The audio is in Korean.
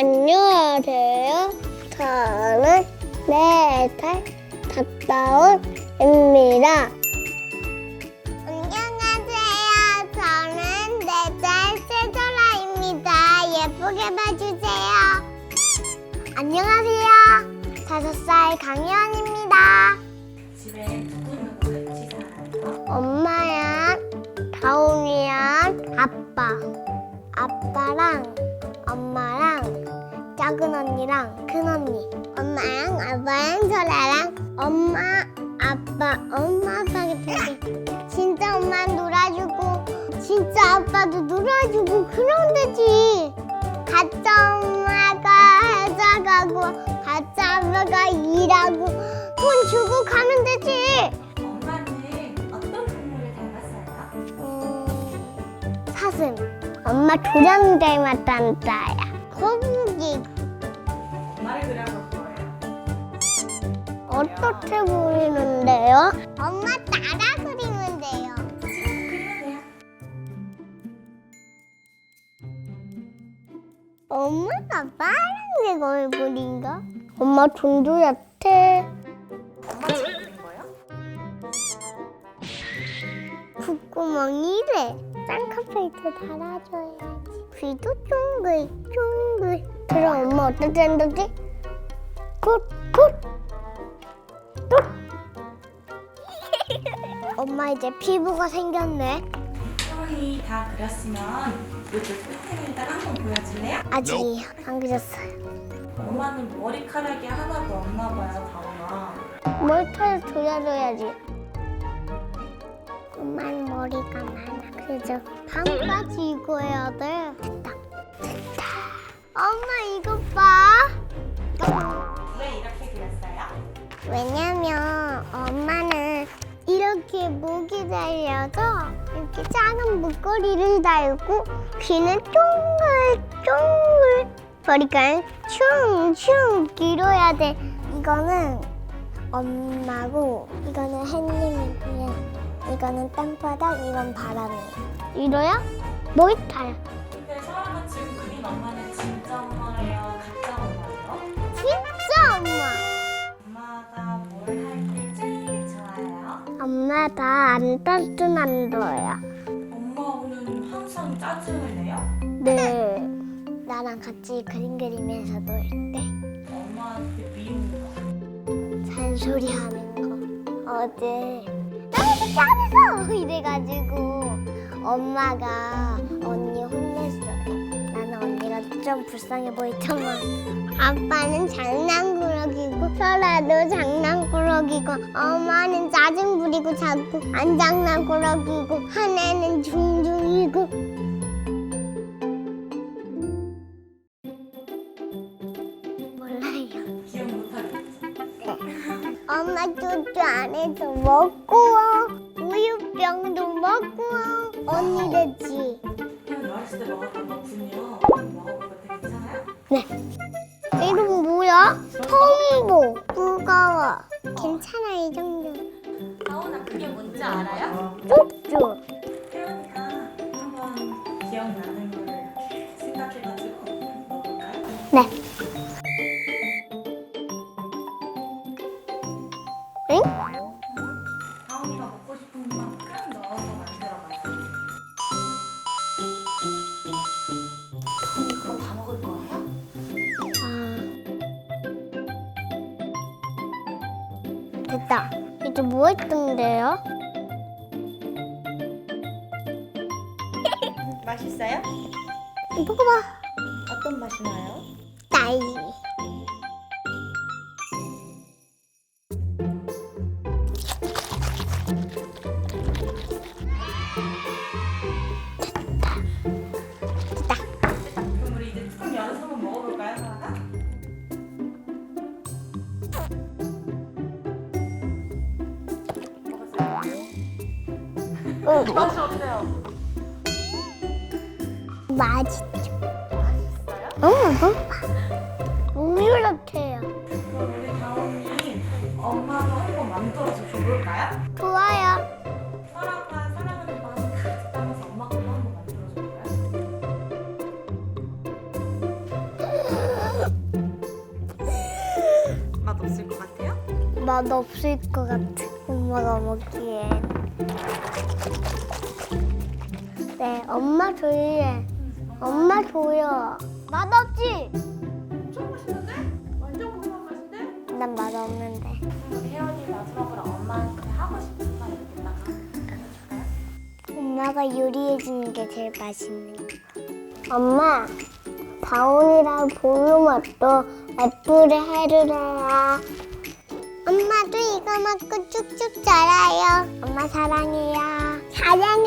안녕하세요. 저는 네살 가까운입니다. 안녕하세요. 저는 네살 세돌아입니다. 예쁘게 봐주세요. 안녕하세요. 다섯 살 강희원입니다. 집에 누구 누구 같이 살아요? 엄마랑 다홍이랑 아빠 아빠랑 엄마랑 작은 언니랑 큰 언니 엄마랑 아빠랑 저랑 엄마 아빠 엄마 아빠가 되게 진짜 엄마 놀아주고 진짜 아빠도 놀아주고 그럼 되지 가짜 엄마가 회사 가고 가짜 아빠가 일하고 돈 주고 가면 되지 엄마는 어떤 동물을 닮았어요? 음, 사슴. 엄마 도장 닮았다는 따야. 거북이. 어떻게 보이는데요? 엄마 따라 그리면 돼요. 엄마가 파란색 얼굴인가? 엄마 얕아. 엄마 지금 그린 거예요? 콧구멍이래. 쌍꺼풀도 달아줘야지. 귀도 쫑글 쫑글. 그럼 엄마 어떻게 한다지? 굿, 굿. 뚝. 엄마 이제 피부가 생겼네. 태원이 다 그렸으면 이쪽 끝에는 이따가 한번 보여줄래요? 아직 안 그렸어요. 엄마는 머리카락이 하나도 없나 봐요, 다원아. 머리카락 조여줘야지. 엄마는 머리가 많아. 그래서 반바지 입어야 돼. 됐다. 됐다. 엄마 이거 봐. 왜냐면 엄마는 이렇게 목이 달려서 이렇게 작은 목걸이를 달고 귀는 쫑글 쫑글 머리카락 충충 길어야 돼. 이거는 엄마고 이거는 햇님이고요. 이거는 땅바닥, 이건 바람이에요. 이거야? 머리카락. 엄마 다안 따뜻한도야. 엄마는 항상 짜증을 내요? 네. 나랑 같이 그림 그리면서 놀 때 엄마한테 미운 거. 잔소리 하는 거. 어제 너무 짜증서 이래가지고 엄마가 언니 혼냈어요. 나는 언니가 좀 불쌍해 보이더만. 아빠는 장난꾸러기고 설아도 장난꾸러기고 엄마는 짜증 부리고 자꾸 안 장난꾸러기고 한애는 중중이고 몰라요. 기억 못하겠어. 엄마 쭈쭈 안에서 먹고 우유병도 먹고 언니 됐지. 그냥 어렸을 때 먹었던 거군요. 먹어보고 되게 괜찮아요? 네. 뭐야? 통보. 무거워. 괜찮아 이 정도. 다원아 그게 뭔지 알아요? 한번 기억나는 생각해가지고 먹어볼까요? 네. 응? 됐다. 이제 뭐 했던데요? 맛있어요? 먹어봐. 어떤 맛이 나요? 딸기. 응. 맛이 어때요? 맛있죠. 맛있어요? 응, 너무 부드럽대요. 그럼 우리 다원이 엄마도 한번 만들어서 줘볼까요? 좋아요. 맛 없을 것 같아요? 맛 없을 것 같아. 엄마가 먹기엔. 네, 엄마 줘요. 엄마 줘요. 맛없지? 엄청 맛있는데? 완전 고소한 맛인데? 난 맛없는데. 혜원이 마지막으로 엄마한테 하고 싶은 말 이렇게다가 엄마가 요리해 주는 게 제일 맛있는 거. 엄마, 다온이랑 보유 맛도 예쁘게 해주세요. 엄마도 이거 먹고 쭉쭉 자라요. 엄마 사랑해요. 사랑